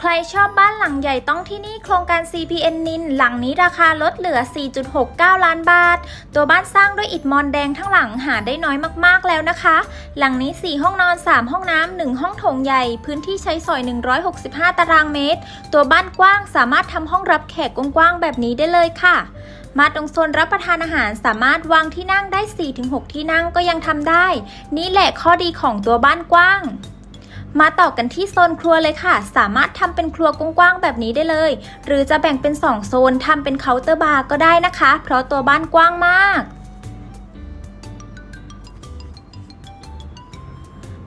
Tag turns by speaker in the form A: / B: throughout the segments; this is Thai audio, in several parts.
A: ใครชอบบ้านหลังใหญ่ต้องที่นี่โครงการ CPN นิน หลังนี้ราคาลดเหลือ 4.69 ล้านบาท ตัวบ้านสร้างด้วยอิฐมอนแดงทั้งหลังหาได้น้อยมากๆแล้วนะคะ หลังนี้ 4 ห้องนอน 3 ห้องน้ำ 1 ห้องโถงใหญ่ พื้นที่ใช้สอย 165 ตารางเมตร ตัวบ้านกว้างสามารถทำห้องรับแขกกว้างๆแบบนี้ได้เลยค่ะมาตรงโซนรับประทานอาหารสามารถวางที่นั่งได้ 4-6 ที่นั่งก็ยังทำได้ นี่แหละข้อดีของตัวบ้านกว้าง มาต่อกันที่โซนครัวเลยค่ะ สามารถทำเป็นครัวกว้างๆแบบนี้ได้เลย หรือจะแบ่งเป็น 2 โซนทำเป็นเคาน์เตอร์บาร์ก็ได้นะคะ เพราะตัวบ้านกว้างมาก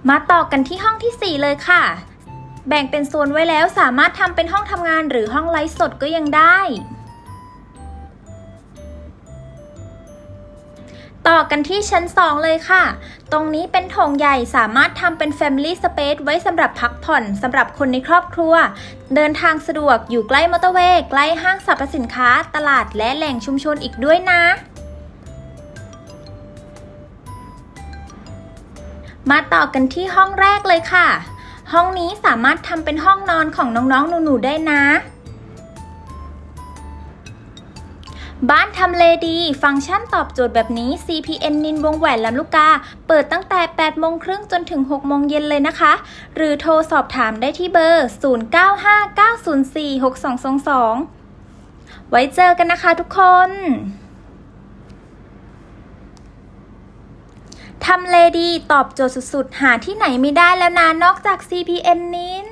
A: มาต่อกันที่ห้องทีสี่ 4 เลยค่ะ แบ่งเป็นโซนไว้แล้วสามารถทำเป็นห้องทำงานหรือห้องไลฟ์สดก็ยังได้ ต่อกันที่ชั้น 2 เลยค่ะ ตรงนี้เป็นโถงใหญ่สามารถทำเป็น Family Space ไว้สำหรับพักผ่อนสำหรับคนในครอบครัว เดินทางสะดวกอยู่ใกล้มอเตอร์เวย์ใกล้ห้างสรรพสินค้า ตลาดและแหล่งชุมชนอีกด้วยนะมาต่อกันที่ห้องแรกเลยค่ะ ห้องนี้สามารถทำเป็นห้องนอนของน้องๆ หนู ๆ ได้นะ บ้านทำเลดี ฟังก์ชันตอบโจทย์แบบนี้ CPN นินวงแหวนลำลูกกา เปิดตั้งแต่ 8 โมงครึ่งจนถึง 6 โมงเย็นเลยนะคะ หรือโทรสอบถามได้ที่เบอร์ 0959046222 ไว้เจอกันนะคะทุกคนทำเลดีตอบโจทย์สุดๆ หาที่ไหนไม่ได้แล้วนะนอกจาก CPN นิน